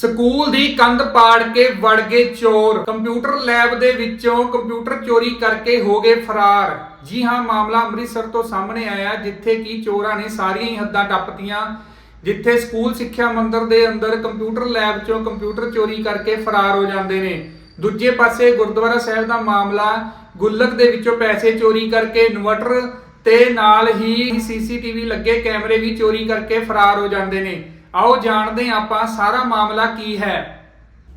School ਦੀ ਕੰਧ ਪਾੜ ਕੇ ਵੜ ਗਏ ਚੋਰ। ਕੰਪਿਊਟਰ ਲੈਬ ਦੇ ਵਿੱਚੋਂ ਕੰਪਿਊਟਰ ਚੋਰੀ ਕਰਕੇ ਹੋ ਗਏ ਫਰਾਰ। ਜੀ ਹਾਂ, ਮਾਮਲਾ ਅੰਮ੍ਰਿਤਸਰ ਤੋਂ ਸਾਹਮਣੇ ਆਇਆ, ਜਿੱਥੇ ਕਿ ਚੋਰਾਂ ਨੇ ਸਾਰੀਆਂ ਹੀ ਹੱਦਾਂ ਟੱਪਤੀਆਂ, ਜਿੱਥੇ ਸਕੂਲ ਸਿੱਖਿਆ ਮੰਦਰ ਦੇ ਅੰਦਰ ਕੰਪਿਊਟਰ ਲੈਬ ਚੋਂ ਕੰਪਿਊਟਰ ਚੋਰੀ ਕਰਕੇ ਫਰਾਰ ਹੋ ਜਾਂਦੇ ਨੇ। ਦੂਜੇ ਪਾਸੇ ਗੁਰਦੁਆਰਾ ਸਾਹਿਬ ਦਾ ਮਾਮਲਾ, ਗੁੱਲਕ ਦੇ ਵਿੱਚੋਂ ਪੈਸੇ ਚੋਰੀ ਕਰਕੇ ਇਨਵਰਟਰ ਤੇ ਨਾਲ ਹੀ ਸੀਸੀਟੀਵੀ ਲੱਗੇ ਕੈਮਰੇ ਵੀ ਚੋਰੀ ਕਰਕੇ ਫਰਾਰ ਹੋ ਜਾਂਦੇ ਨੇ। ਆਓ ਜਾਣਦੇ ਹਾਂ ਆਪਾਂ ਸਾਰਾ ਮਾਮਲਾ ਕੀ ਹੈ।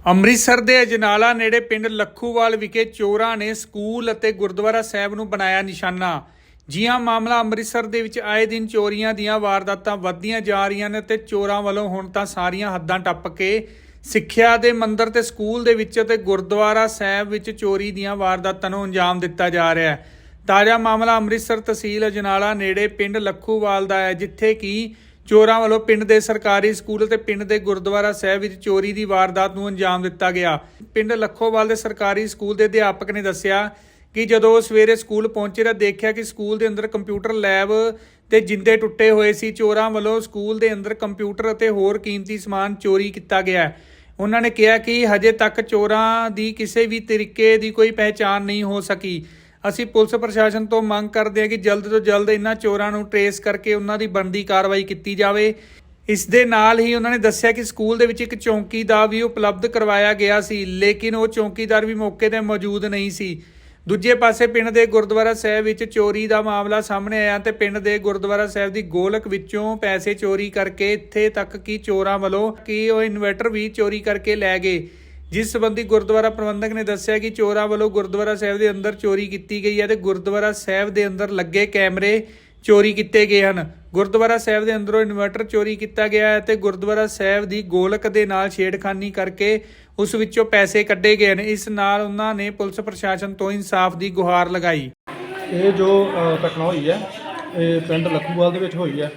ਅੰਮ੍ਰਿਤਸਰ ਦੇ ਅਜਨਾਲਾ ਨੇੜੇ ਪਿੰਡ ਲੱਖੂਵਾਲ ਵਿਖੇ ਚੋਰਾਂ ਨੇ ਸਕੂਲ ਅਤੇ ਗੁਰਦੁਆਰਾ ਸਾਹਿਬ ਨੂੰ ਬਣਾਇਆ ਨਿਸ਼ਾਨਾ। ਜੀਆਂ ਮਾਮਲਾ ਅੰਮ੍ਰਿਤਸਰ ਦੇ ਵਿੱਚ ਆਏ ਦਿਨ ਚੋਰੀਆਂ ਦੀਆਂ ਵਾਰਦਾਤਾਂ ਵੱਧਦੀਆਂ ਜਾ ਰਹੀਆਂ ਨੇ ਤੇ ਚੋਰਾਂ ਵੱਲੋਂ ਹੁਣ ਤਾਂ ਸਾਰੀਆਂ ਹੱਦਾਂ ਟੱਪ ਕੇ ਸਿੱਖਿਆ ਦੇ ਮੰਦਰ ਤੇ ਸਕੂਲ ਦੇ ਵਿੱਚ ਤੇ ਗੁਰਦੁਆਰਾ ਸਾਹਿਬ ਵਿੱਚ ਚੋਰੀ ਦੀਆਂ ਵਾਰਦਾਤਾਂ ਨੂੰ ਅੰਜਾਮ ਦਿੱਤਾ ਜਾ ਰਿਹਾ ਹੈ। ਤਾਜ਼ਾ ਮਾਮਲਾ ਅੰਮ੍ਰਿਤਸਰ ਤਹਿਸੀਲ ਅਜਨਾਲਾ ਨੇੜੇ ਪਿੰਡ ਲੱਖੂਵਾਲ ਦਾ ਹੈ, ਜਿੱਥੇ ਕਿ ਚੋਰਾਂ ਵੱਲੋਂ ਪਿੰਡ ਦੇ ਸਰਕਾਰੀ ਸਕੂਲ ਅਤੇ ਪਿੰਡ ਦੇ ਗੁਰਦੁਆਰਾ ਸਾਹਿਬ ਵਿੱਚ ਚੋਰੀ ਦੀ ਵਾਰਦਾਤ ਨੂੰ ਅੰਜਾਮ ਦਿੱਤਾ ਗਿਆ। ਪਿੰਡ ਲੱਖੋਵਾਲ ਦੇ ਸਰਕਾਰੀ ਸਕੂਲ ਦੇ ਅਧਿਆਪਕ ਨੇ ਦੱਸਿਆ ਕਿ ਜਦੋਂ ਉਹ ਸਵੇਰੇ ਸਕੂਲ ਪਹੁੰਚੇ ਤਾਂ ਦੇਖਿਆ ਕਿ ਸਕੂਲ ਦੇ ਅੰਦਰ ਕੰਪਿਊਟਰ ਲੈਬ ਤੇ ਜਿੰਦੇ ਟੁੱਟੇ ਹੋਏ ਸੀ। ਚੋਰਾਂ ਵੱਲੋਂ ਸਕੂਲ ਦੇ ਅੰਦਰ ਕੰਪਿਊਟਰ ਅਤੇ ਹੋਰ ਕੀਮਤੀ ਸਮਾਨ ਚੋਰੀ ਕੀਤਾ ਗਿਆ ਉਹਨਾਂ ਨੇ ਕਿਹਾ ਕਿ ਹਜੇ ਤੱਕ ਚੋਰਾਂ ਦੀ ਕਿਸੇ ਵੀ ਤਰੀਕੇ ਦੀ ਕੋਈ ਪਹਿਚਾਣ ਨਹੀਂ ਹੋ ਸਕੀ। ਅਸੀਂ ਪੁਲਿਸ ਪ੍ਰਸ਼ਾਸਨ ਤੋਂ ਮੰਗ ਕਰਦੇ ਹਾਂ ਕਿ ਜਲਦ ਤੋਂ ਜਲਦ ਇਹਨਾਂ ਚੋਰਾਂ ਨੂੰ ਟਰੇਸ ਕਰਕੇ ਉਹਨਾਂ ਦੀ ਬਣਦੀ ਕਾਰਵਾਈ ਕੀਤੀ ਜਾਵੇ। ਇਸ ਦੇ ਨਾਲ ਹੀ ਉਹਨਾਂ ਨੇ ਦੱਸਿਆ ਕਿ ਸਕੂਲ ਦੇ ਵਿੱਚ ਇੱਕ ਚੌਂਕੀ ਦਾ ਵੀ ਉਪਲਬਧ ਕਰਵਾਇਆ ਗਿਆ ਸੀ, ਲੇਕਿਨ ਉਹ ਚੌਂਕੀਦਾਰ ਵੀ ਮੌਕੇ ਤੇ ਮੌਜੂਦ ਨਹੀਂ ਸੀ। ਦੂਜੇ ਪਾਸੇ ਪਿੰਡ ਦੇ ਗੁਰਦੁਆਰਾ ਸਾਹਿਬ ਵਿੱਚ ਚੋਰੀ ਦਾ ਮਾਮਲਾ ਸਾਹਮਣੇ ਆਇਆ ਤੇ ਪਿੰਡ ਦੇ ਗੁਰਦੁਆਰਾ ਸਾਹਿਬ ਦੀ ਗੋਲਕ ਵਿੱਚੋਂ ਪੈਸੇ ਚੋਰੀ ਕਰਕੇ ਇੱਥੇ ਤੱਕ ਕਿ ਚੋਰਾਂ ਵੱਲੋਂ ਕਿ ਉਹ ਇਨਵਰਟਰ ਵੀ ਚੋਰੀ ਕਰਕੇ ਲੈ ਗਏ। ਜਿਸ ਸੰਬੰਧੀ ਗੁਰਦੁਆਰਾ ਪ੍ਰਬੰਧਕ ਨੇ ਦੱਸਿਆ ਕਿ ਚੋਰਾਂ ਵੱਲੋਂ ਗੁਰਦੁਆਰਾ ਸਾਹਿਬ ਦੇ ਅੰਦਰ ਚੋਰੀ ਕੀਤੀ ਗਈ ਹੈ ਤੇ ਗੁਰਦੁਆਰਾ ਸਾਹਿਬ ਦੇ ਅੰਦਰ ਲੱਗੇ ਕੈਮਰੇ ਚੋਰੀ ਕੀਤੇ ਗਏ ਹਨ। ਗੁਰਦੁਆਰਾ ਸਾਹਿਬ ਦੇ ਅੰਦਰੋਂ ਇਨਵਰਟਰ ਚੋਰੀ ਕੀਤਾ ਗਿਆ ਹੈ ਤੇ ਗੁਰਦੁਆਰਾ ਸਾਹਿਬ ਦੀ ਗੋਲਕ ਦੇ ਨਾਲ ਛੇੜਖਾਨੀ ਕਰਕੇ ਉਸ ਵਿੱਚੋਂ ਪੈਸੇ ਕੱਢੇ ਗਏ ਨੇ। ਇਸ ਨਾਲ ਉਹਨਾਂ ਨੇ ਪੁਲਿਸ ਪ੍ਰਸ਼ਾਸਨ ਤੋਂ ਇਨਸਾਫ ਦੀ ਗੁਹਾਰ ਲਗਾਈ। ਇਹ ਜੋ ਘਟਨਾ ਹੋਈ ਹੈ, ਇਹ ਪਿੰਡ ਲੱਖੂਵਾਲ ਦੇ ਵਿੱਚ ਹੋਈ ਹੈ।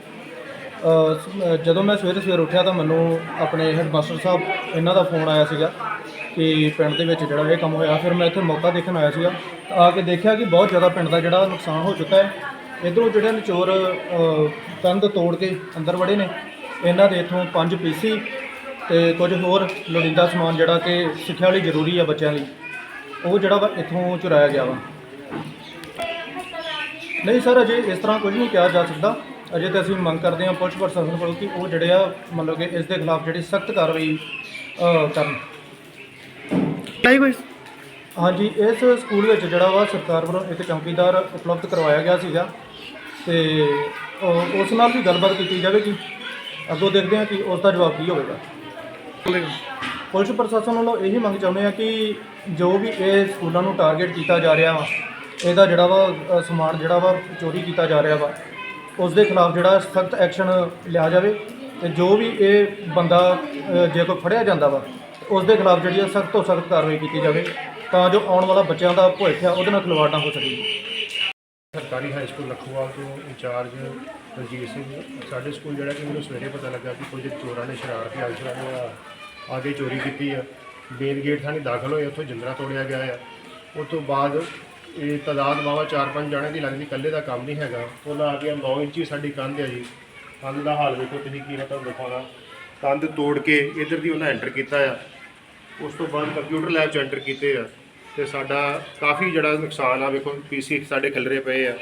ਜਦੋਂ ਮੈਂ ਸਵੇਰੇ ਸਵੇਰੇ ਉੱਠਿਆ ਤਾਂ ਮੈਨੂੰ ਆਪਣੇ ਹੈਡਮਾਸਟਰ ਸਾਹਿਬ, ਇਹਨਾਂ ਦਾ ਫੋਨ ਆਇਆ ਸੀਗਾ। ਕਿ ਪਿੰਡ ਦੇ ਵਿੱਚ ਜਿਹੜਾ ਇਹ ਕੰਮ ਹੋਇਆ ਫਿਰ ਮੈਂ ਇੱਥੇ ਮੌਕਾ ਦੇਖਣ ਆਇਆ ਸੀਗਾ। ਤਾਂ ਆ ਕੇ ਦੇਖਿਆ ਕਿ ਬਹੁਤ ਜ਼ਿਆਦਾ ਪਿੰਡ ਦਾ ਜਿਹੜਾ ਨੁਕਸਾਨ ਹੋ ਚੁੱਕਾ ਹੈ। ਇਧਰੋਂ ਜਿਹੜੇ ਨੇ ਚੋਰ ਅ, ਕੰਧ ਤੋੜ ਕੇ ਅੰਦਰ ਵੜੇ ਨੇ ਇਹਨਾਂ ਦੇ ਇਥੋਂ ਪੰਜ ਪੀਸੀ ਤੇ ਕੁਝ ਹੋਰ ਲੋੜੀਂਦਾ ਸਮਾਨ ਜਿਹੜਾ ਕਿ ਸਿੱਖਿਆ ਲਈ ਜ਼ਰੂਰੀ ਆ ਬੱਚਿਆਂ ਲਈ ਉਹ ਜਿਹੜਾ ਵਾ ਇਥੋਂ ਚੁਰਾਇਆ ਗਿਆ ਵਾ। ਨਹੀਂ ਸਰ ਅਜੇ ਇਸ ਤਰ੍ਹਾਂ ਕੁਝ ਨਹੀਂ ਕਿਹਾ ਜਾ ਸਕਦਾ। ਅਜੇ ਤਾਂ ਅਸੀਂ ਮੰਗ ਕਰਦੇ ਹਾਂ ਪੁਲਿਸ ਪ੍ਰਸ਼ਾਸਨ ਕੋਲੋਂ ਕਿ ਉਹ ਜਿਹੜੇ ਆ ਮਤਲਬ ਕਿ ਇਸ ਦੇ ਖਿਲਾਫ ਜਿਹੜੀ ਸਖਤ ਕਾਰਵਾਈ ਅ, ਕਰਨ। ਨਹੀਂ ਕੋਈ? ਹਾਂਜੀ ਇਸ ਸਕੂਲ ਵਿੱਚ ਜਿਹੜਾ ਵਾ ਸਰਕਾਰ ਵੱਲੋਂ ਇੱਕ ਚੌਕੀਦਾਰ ਉਪਲਬਧ ਕਰਵਾਇਆ ਗਿਆ ਸੀਗਾ ਤੇ ਉਹ- ਉਸ ਨਾਲ ਵੀ ਗੱਲਬਾਤ ਕੀਤੀ ਜਾਵੇਗੀ ਅੱਗੋਂ ਦੇਖਦੇ ਹਾਂ ਕਿ ਉਸ ਦਾ ਜਵਾਬ ਕੀ ਹੋਵੇਗਾ। ਪੁਲਿਸ ਪ੍ਰਸ਼ਾਸਨ ਵੱਲੋਂ ਇਹੀ ਮੰਗ ਚਾਹੁੰਦੇ ਆ ਕਿ ਜੋ ਵੀ ਇਹ ਸਕੂਲਾਂ ਨੂੰ ਟਾਰਗੇਟ ਕੀਤਾ ਜਾ ਰਿਹਾ ਵਾ ਇਹਦਾ ਜਿਹੜਾ ਵਾ ਅ, ਸਮਾਨ ਜਿਹੜਾ ਵਾ ਚੋਰੀ ਕੀਤਾ ਜਾ ਰਿਹਾ ਵਾ ਉਸ ਦੇ ਖਿਲਾਫ ਜਿਹੜਾ ਸਖਤ ਐਕਸ਼ਨ ਲਿਆ ਜਾਵੇ ਤੇ ਜੋ ਵੀ ਇਹ ਬੰਦਾ ਅ, ਜੇ ਕੋਈ ਫੜਿਆ ਜਾਂਦਾ ਵਾ ਉਸ ਦੇ ਖਿਲਾਫ ਜਿਹੜੀ ਆ ਸਖਤ ਤੋਂ ਸਖਤ ਕਾਰਵਾਈ ਕੀਤੀ ਜਾਵੇ ਤਾਂ ਜੋ ਆਉਣ ਵਾਲਾ ਬੱਚਿਆਂ ਦਾ ਭਵਿੱਖ ਆ, ਉਹਦੇ ਨਾਲ ਖਿਲਵਾੜ ਨਾ ਹੋ ਸਕੇ। ਸਰਕਾਰੀ ਹਾਈ ਸਕੂਲ ਲਖੂਵਾਲ ਤੋਂ ਇੰਚਾਰਜ ਰਣਜੀਤ ਸਿੰਘ, ਸਾਡੇ ਸਕੂਲ ਜਿਹੜਾ ਕਿ ਮੈਨੂੰ ਸਵੇਰੇ ਪਤਾ ਲੱਗਾ ਕਿ ਕੁਝ ਚੋਰਾਂ ਨੇ ਸ਼ਰਾਰਤੀ ਅਨਸਰਾਂ ਨੇ ਆ ਕੇ ਚੋਰੀ ਕੀਤੀ ਆ। ਮੇਨ ਗੇਟ ਥਾਣੀ ਦਾਖਲ ਹੋਏ, ਉੱਥੋਂ ਜਿੰਦਰਾ ਤੋੜਿਆ ਗਿਆ ਆ। ਉਸ ਤੋਂ ਬਾਅਦ ਇਹ ਤਾਦਾਦ ਵਾਵਾ 4-5 ਜਾਣੇ ਦੀ ਲੱਗਦੀ ਇਕੱਲੇ ਦਾ ਕੰਮ ਨਹੀਂ ਹੈਗਾ। ਉਹਨਾਂ ਆ ਕੇ 9 ਇੰਚੀ ਸਾਡੀ ਕੰਧ ਆ ਜੀ। ਕੰਧ ਦਾ ਹਾਲ ਵੇਖੋ, ਤੁਸੀਂ ਕੀ ਮੈਂ ਤੁਹਾਨੂੰ ਦਿਖਾਉਣਾ। ਕੰਧ ਤੋੜ ਕੇ ਇਧਰ ਦੀ ਉਹਨਾਂ ਐਂਟਰ ਕੀਤਾ ਆ। ਉਸ ਤੋਂ ਬਾਅਦ ਕੰਪਿਊਟਰ ਲੈਬ ਚ ਐਂਟਰ ਕੀਤੇ ਆ ਤੇ ਸਾਡਾ ਕਾਫੀ ਜਿਹੜਾ ਨੁਕਸਾਨ ਆ, ਵੇਖੋ ਪੀਸੀ ਸਾਡੇ ਖਿਲਰੇ ਪਏ ਆ।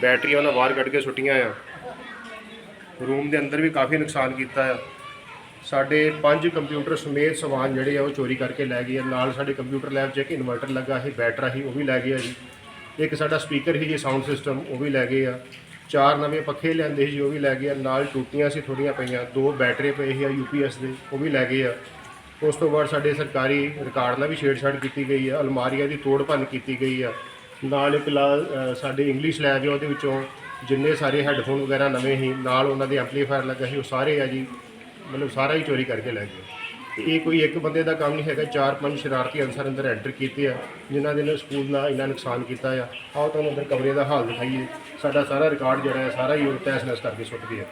ਬੈਟਰੀਆਂ ਉਹਨਾਂ ਬਾਹਰ ਕੱਢ ਕੇ ਸੁੱਟੀਆਂ ਆ। ਰੂਮ ਦੇ ਅੰਦਰ ਵੀ ਕਾਫੀ ਨੁਕਸਾਨ ਕੀਤਾ ਆ। ਸਾਡੇ ਪੰਜ ਕੰਪਿਊਟਰ ਸਮੇਤ ਸਮਾਨ ਜਿਹੜੇ ਆ, ਉਹ ਚੋਰੀ ਕਰਕੇ ਲੈ ਗਏ ਆ। ਨਾਲ ਸਾਡੇ ਕੰਪਿਊਟਰ ਲੈਬ 'ਚ ਇੱਕ ਇਨਵਰਟਰ ਲੱਗਾ ਸੀ ਬੈਟਰਾ ਸੀ ਉਹ ਵੀ ਲੈ ਗਿਆ ਜੀ। ਇੱਕ ਸਾਡਾ ਸਪੀਕਰ ਸੀ ਜੀ ਸਾਊਂਡ ਸਿਸਟਮ ਉਹ ਵੀ ਲੈ ਗਏ ਆ। ਚਾਰ ਨਵੇਂ ਪੱਖੇ ਲਿਆਂਦੇ ਸੀ ਜੀ, ਉਹ ਵੀ ਲੈ ਗਏ ਆ। ਨਾਲ ਟੂਟੀਆਂ ਸੀ ਥੋੜੀਆਂ ਪਈਆਂ, ਦੋ ਬੈਟਰੀ ਪਏ ਸੀ ਆ ਯੂਪੀਐਸ ਦੇ, ਉਹ ਵੀ ਲੈ ਗਏ ਆ। ਉਸ ਤੋਂ ਬਾਅਦ ਸਾਡੇ ਸਰਕਾਰੀ ਰਿਕਾਰਡ ਨਾਲ ਵੀ ਛੇੜਛਾੜ ਕੀਤੀ ਗਈ ਆ, ਅਲਮਾਰੀਆਂ ਦੀ ਤੋੜ ਭੰਨ ਕੀਤੀ ਗਈ ਆ। ਨਾਲ ਇੱਕ ਲਾ ਸਾਡੇ ਇੰਗਲਿਸ਼ ਲੈਬ ਆ, ਉਹਦੇ ਵਿੱਚੋਂ ਜਿੰਨੇ ਸਾਰੇ ਹੈੱਡਫੋਨ ਵਗੈਰਾ ਨਵੇਂ ਸੀ, ਨਾਲ ਉਹਨਾਂ ਦੇ ਐਂਪਲੀਫਾਇਰ ਲੱਗਾ ਸੀ, ਉਹ ਸਾਰੇ ਆ ਜੀ, ਮਤਲਬ ਸਾਰਾ ਹੀ ਚੋਰੀ ਕਰਕੇ ਲੈ ਗਏ। ਇਹ ਕੋਈ ਇੱਕ ਬੰਦੇ ਦਾ ਕੰਮ ਨਹੀਂ ਹੈਗਾ, ਚਾਰ ਪੰਜ ਸ਼ਰਾਰਤੀ ਅਨਸਰ ਅੰਦਰ ਐਂਟਰ ਕੀਤੇ ਆ, ਜਿਨ੍ਹਾਂ ਦੇ ਨਾਲ ਸਕੂਲ ਦਾ ਇੰਨਾ ਨੁਕਸਾਨ ਕੀਤਾ ਆ। ਆਓ ਤੁਹਾਨੂੰ ਅੰਦਰ ਕਮਰੇ ਦਾ ਹਾਲ ਦਿਖਾਈਏ। ਸਾਡਾ ਸਾਰਾ ਰਿਕਾਰਡ ਜਿਹੜਾ ਹੈ ਸਾਰਾ ਹੀ ਉਹ ਤਹਿਸ-ਨਹਿਸ ਕਰਕੇ ਸੁੱਟ ਗਿਆ।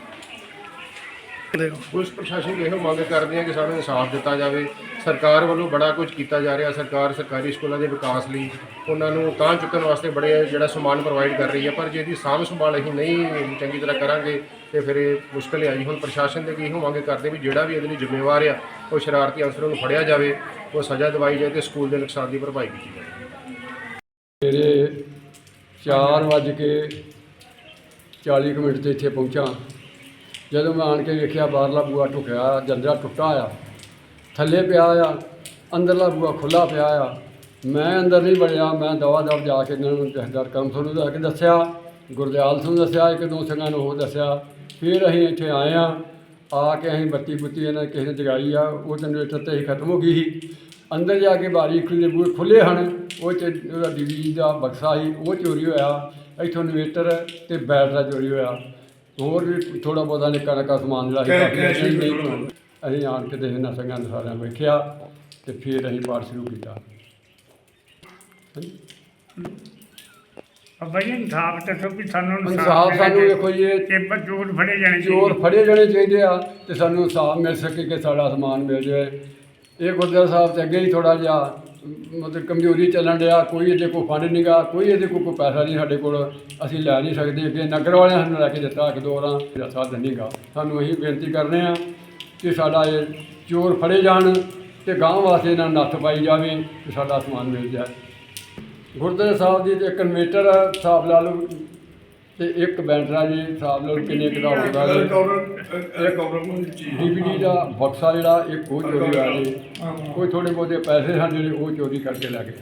ਪੁਲਿਸ ਪ੍ਰਸ਼ਾਸਨ ਨੂੰ ਇਹੋ ਮੰਗ ਕਰਦੇ ਆ ਕਿ ਸਾਨੂੰ ਇਨਸਾਫ ਦਿੱਤਾ ਜਾਵੇ। ਸਰਕਾਰ ਵੱਲੋਂ ਬੜਾ ਕੁਝ ਕੀਤਾ ਜਾ ਰਿਹਾ। ਸਰਕਾਰ ਸਰਕਾਰੀ ਸਕੂਲਾਂ ਦੇ ਵਿਕਾਸ ਲਈ ਉਹਨਾਂ ਨੂੰ ਤਾਂ ਚੁੱਕਣ ਵਾਸਤੇ ਬੜੇ ਜਿਹੜਾ ਸਮਾਨ ਪ੍ਰੋਵਾਈਡ ਕਰ ਰਹੀ ਹੈ ਪਰ ਜੇ ਇਹਦੀ ਸਾਂਭ ਸੰਭਾਲ ਅਸੀਂ ਨਹੀਂ ਚੰਗੀ ਤਰ੍ਹਾਂ ਕਰਾਂਗੇ ਤੇ ਫਿਰ ਇਹ ਮੁਸ਼ਕਲ ਆਈ ਹੁਣ ਪ੍ਰਸ਼ਾਸਨ ਦੇ ਕੀ ਹੋਵਾਂਗੇ ਕਰਦੇ ਵੀ ਜਿਹੜਾ ਵੀ ਇਹਦੇ ਲਈ ਜ਼ਿੰਮੇਵਾਰ ਆ ਉਹ ਸ਼ਰਾਰਤੀ ਅਨਸਰ ਨੂੰ ਫੜਿਆ ਜਾਵੇ ਉਹ ਸਜ਼ਾ ਦਿਵਾਈ ਜਾਏ ਤੇ ਸਕੂਲ ਦੇ ਨੁਕਸਾਨ ਦੀ ਭਰਪਾਈ ਕੀਤੀ ਜਾਵੇ। ਮੇਰੇ ਚਾਰ ਵੱਜ ਕੇ 40 ਕੁ ਮਿੰਟ ਤੇ ਇੱਥੇ ਪਹੁੰਚਾ। ਜਦੋਂ ਮੈਂ ਆਣ ਕੇ ਵੇਖਿਆ ਬਾਹਰਲਾ ਬੂਆ ਟੁਕਿਆ ਜੰਦਰਾ ਟੁੱਟਾ ਆ, ਥੱਲੇ ਪਿਆ ਆ, ਅੰਦਰਲਾ ਬੂਆ ਖੁੱਲਾ ਪਿਆ ਆ। ਮੈਂ ਅੰਦਰ ਨਹੀਂ ਵੜਿਆ, ਮੈਂ ਦਵਾ ਦਵ ਜਾ ਕੇ ਇਹਨਾਂ ਨੂੰ ਜਹਦਰ ਕੰਮ ਤੁਹਾਨੂੰ ਜਾ ਕੇ ਦੱਸਿਆ, ਗੁਰਦਿਆਲ ਸਿੰਘ ਨੂੰ ਦੱਸਿਆ, ਇੱਕ ਦੋ ਸਿੰਘਾਂ ਨੂੰ ਉਹ ਦੱਸਿਆ। ਫਿਰ ਅਸੀਂ ਇੱਥੇ ਆਏ ਆ ਆ ਕੇ ਅਸੀਂ ਬੱਤੀ ਬੁੱਤੀ ਇਹਨਾਂ ਕਿਸੇ ਨੇ ਜਗਾਈ ਆ, ਉਹ ਜਨਰੇਟਰ ਤੇ ਹੀ ਖਤਮ ਹੋ ਗਈ ਸੀ। ਅੰਦਰ ਜਾ ਕੇ ਬਾਰੀ ਖੁੱਲੇ ਬੂਹੇ ਖੁੱਲੇ ਹਨ, ਉਹ ਚ ਉਹਦਾ ਡੀਵੀ ਦਾ ਬਕਸਾ ਸੀ, ਉਹ ਚੋਰੀ ਹੋਇਆ। ਇੱਥੋਂ ਇਨਵੇਟਰ ਤੇ ਬੈਟਰਾ ਚੋਰੀ ਹੋਇਆ। ਹੋਰ ਵੀ ਥੋੜਾ ਬਹੁਤਾ ਨਿੱਕਾ ਨਿੱਕਾ ਸਮਾਨ ਜਿਹੜਾ ਸੀ ਕਾਫੀ ਨਹੀਂ ਨਹੀਂ ਅਸੀਂ ਆਣ ਕੇ ਦੇਖ ਨਾ ਸੰਗਾਂ ਸਾਰਿਆਂ ਨੂੰ ਵੇਖਿਆ ਤੇ ਫਿਰ ਅਸੀਂ ਪਾਠ ਸ਼ੁਰੂ ਕੀਤਾ। ਅੱਬਾ ਜੀ ਇਨਸਾਫ ਦੱਸੋ ਵੀ ਸਾਨੂੰ ਇਨਸਾਫ ਸਾਨੂੰ ਦੇਖੋ ਜੀ ਇਹ ਕਿ ਬਚੂਰ ਫੜੇ ਜਾਣੇ ਚੋਰ ਫੜੇ ਜਾਣੇ ਚਾਹੀਦੇ ਆ ਤੇ ਸਾਨੂੰ ਇਨਸਾਫ ਮਿਲ ਸਕੇ ਕਿ ਸਾਡਾ ਸਮਾਨ ਮਿਲ ਜਾਏ। ਇਹ ਗੁਰਦੁਆਰਾ ਸਾਹਿਬ ਤੇ ਅੱਗੇ ਹੀ ਥੋੜਾ ਜਿਹਾ ਮਤਲਬ ਕਮਜ਼ੋਰੀ ਚੱਲਣ ਡਿਆ, ਕੋਈ ਇਹਦੇ ਕੋਲ ਫੰਡ ਨਹੀਂਗਾ ਕੋਈ ਇਹਦੇ ਕੋਲ ਕੋਈ ਪੈਸਾ ਨਹੀਂ ਸਾਡੇ ਕੋਲ, ਅਸੀਂ ਲੈ ਨਹੀਂ ਸਕਦੇ ਅੱਗੇ। ਨਗਰ ਵਾਲਿਆਂ ਸਾਨੂੰ ਲੈ ਕੇ ਦਿੱਤਾ ਇੱਕ ਦੋ ਵਾਰਾਂ, ਇਹਦਾ ਸਾਧਨ ਨਹੀਂਗਾ ਸਾਨੂੰ ਅਸੀਂ ਬੇਨਤੀ ਕਰਨੇ ਆ ਕਿ ਸਾਡਾ ਇਹ ਚੋਰ ਫੜੇ ਜਾਣ ਤੇ ਗਾਂ ਵਾਸਤੇ ਇਹਨਾਂ ਨੱਥ ਪਾਈ ਜਾਵੇ ਤੇ ਸਾਡਾ ਸਮਾਨ ਮਿਲ ਜਾਏ। ਗੁਰਦੁਆਰਾ ਸਾਹਿਬ ਦੀ ਤੇ ਕਨਵੇਟਰ ਹਿਸਾਬ ਲਾ ਲਓ ਤੇ ਇੱਕ ਬੈਂਟਰਾ ਜੀ ਹਿਸਾਬ ਲਾ ਲਓ ਕਿੰਨੇ ਕੁ ਦਾ ਹੋਊਗਾ ਜੀ ਡੀਵੀਡੀ ਦਾ ਬਕਸਾ ਜਿਹੜਾ ਇੱਕ ਉਹ ਚੋਰੀ ਹੋਇਆ ਜੀ। ਕੋਈ ਥੋੜੇ ਬਹੁਤੇ ਪੈਸੇ ਹਨ ਜਿਹੜੇ ਉਹ ਚੋਰੀ ਕਰਕੇ ਲੈ ਗਏ।